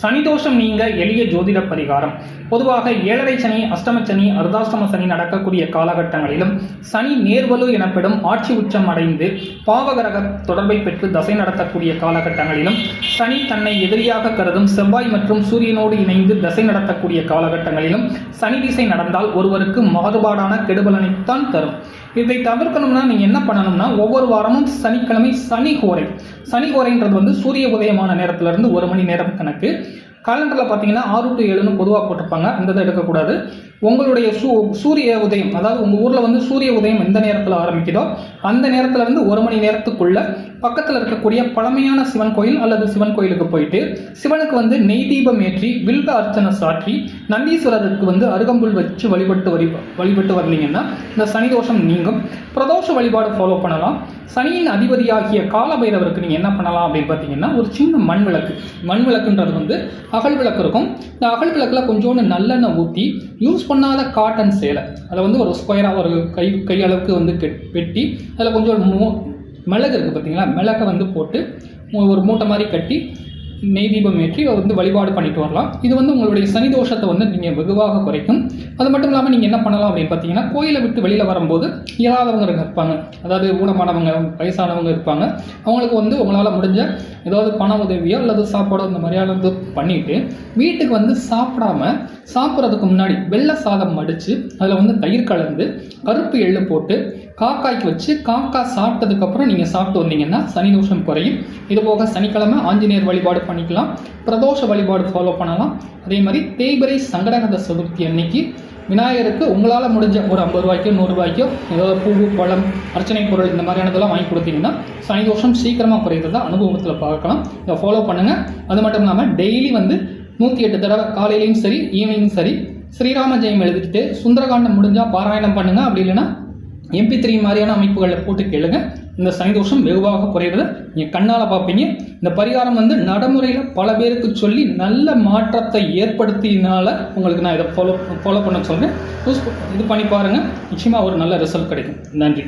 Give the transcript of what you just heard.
சனி தோஷம் நீங்க எளிய ஜோதிட பரிகாரம். பொதுவாக ஏழரை சனி அஷ்டம சனி அர்தாஷ்டம சனி நடக்கக்கூடிய காலகட்டங்களிலும் சனி நேர்வலு எனப்படும் ஆட்சி உச்சம் அடைந்து பாவகரக தொடர்பை பெற்று தசை நடத்தக்கூடிய காலகட்டங்களிலும் சனி தன்னை எதிரியாக கருதும் செவ்வாய் மற்றும் சூரியனோடு இணைந்து தசை நடத்தக்கூடிய காலகட்டங்களிலும் சனி திசை நடந்தால் ஒருவருக்கு மாறுபாடான கெடுபலனைத்தான் தரும். இதை தவிர்க்கணும்னா நீங்கள் என்ன பண்ணணும்னா ஒவ்வொரு வாரமும் சனிக்கிழமை சனி கோரை. சனி கோரைன்றது வந்து சூரிய உதயமான நேரத்திலிருந்து ஒரு மணி நேரம் கணக்கு. காலண்டரில் பார்த்தீங்கன்னா ஆறு டு ஏழுன்னு பொதுவாக போட்டிருப்பாங்க. அந்த இதை எடுக்கக்கூடாது. உங்களுடைய சூ சூரிய உதயம் அதாவது உங்கள் ஊரில் வந்து சூரிய உதயம் எந்த நேரத்தில் ஆரம்பிக்குதோ அந்த நேரத்துலேருந்து ஒரு மணி நேரத்துக்குள்ள பக்கத்தில் இருக்கக்கூடிய பழமையான சிவன் கோயில் அல்லது சிவன் கோயிலுக்கு போயிட்டு சிவனுக்கு வந்து நெய் தீபம் ஏற்றி வில்வ அர்ச்சனை சாற்றி நந்தீஸ்வரருக்கு வந்து அருகம்புல் வச்சு வழிபட்டு வரி வழிபட்டு வந்தீங்கன்னா இந்த சனி தோஷம் நீங்கும். பிரதோஷ வழிபாடு ஃபாலோ பண்ணலாம். சனியின் அதிபதியாகிய காலபைரவருக்கு நீங்கள் என்ன பண்ணலாம் அப்படின்னு பார்த்தீங்கன்னா ஒரு சின்ன மண் விளக்கு. மண் விளக்குன்றது வந்து அகல் விளக்கு இருக்கும். இந்த அகல் விளக்கில் கொஞ்சோண்டு நல்லெண்ணெய் ஊற்றி யூஸ் பண்ணாத காட்டன் சேலை. அதை வந்து ஒரு ஸ்கொயராக ஒரு கை கை அளவுக்கு வந்து கெட் வெட்டி அதில் கொஞ்சம் மிளகு இருக்குது பார்த்தீங்களா மிளகை வந்து போட்டு ஒரு மூட்டை மாதிரி கட்டி நெய் தீபம் ஏற்றி வந்து வழிபாடு பண்ணிட்டு வரலாம். இது வந்து உங்களுடைய சனி தோஷத்தை வந்து நீங்கள் வெகுவாக குறைக்கும். அது மட்டும் இல்லாமல் நீங்கள் என்ன பண்ணலாம் அப்படின்னு பார்த்தீங்கன்னா கோயிலை விட்டு வெளியில் வரும்போது இயலாதவங்க இருப்பாங்க. அதாவது ஊனமானவங்க வயசானவங்க இருப்பாங்க. அவங்களுக்கு வந்து உங்களால் முடிஞ்ச ஏதாவது பண உதவியோ அல்லது சாப்பாடோ இந்த மாதிரியானது பண்ணிவிட்டு வீட்டுக்கு வந்து சாப்பிடாம சாப்பிட்றதுக்கு முன்னாடி வெள்ளை சாதம் மடித்து அதில் வந்து தயிர் கலந்து கருப்பு எள்ளு போட்டு காக்காய்க்கு வச்சு காக்கா சாப்பிட்டதுக்கப்புறம் நீங்கள் சாப்பிட்டு வந்தீங்கன்னா சனி தோஷம் குறையும். இது போக சனிக்கிழமை ஆஞ்சநேயர் வழிபாடு பண்ணிக்கலாம். பிரதோஷ வழிபாடு ஃபாலோ பண்ணலாம். அதே மாதிரி தேய்பிரை சங்கடகத சதுர்த்தி அன்னைக்கு விநாயகருக்கு உங்களால் முடிஞ்ச ஒரு ஐம்பது ரூபாய்க்கோ நூறுரூவாய்க்கோ ஏதாவது பூ பழம் அர்ச்சனை பொருள் இந்த மாதிரியானதெல்லாம் வாங்கி கொடுத்தீங்கன்னா சனி தோஷம் சீக்கிரமாக குறையிறதா அனுபவத்தில் பார்க்கலாம். இதை ஃபாலோ பண்ணுங்கள் அது மட்டும் இல்லாமல் டெய்லி வந்து நூற்றி எட்டு தடவை காலையிலையும் சரி ஈவினிங்கும் சரி ஸ்ரீராம ஜெயம் எழுதிட்டு சுந்தரகாண்டம் முடிஞ்சால் பாராயணம் பண்ணுங்கள் அப்படி இல்லைன்னா எம்பி த்ரீ மாதிரியான அமைப்புகளில் போட்டு கேளுங்க. இந்த சனி தோஷம் வெகுவாக குறையிறது நீங்கள் கண்ணால் பார்ப்பீங்க. இந்த பரிகாரம் வந்து நடைமுறையில் பல பேருக்கு சொல்லி நல்ல மாற்றத்தை ஏற்படுத்தினால உங்களுக்கு நான் இதை ஃபாலோ ஃபாலோ பண்ண சொல்கிறேன் இது பண்ணி பாருங்கள் நிச்சயமாக ஒரு நல்ல ரிசல்ட் கிடைக்கும். நன்றி.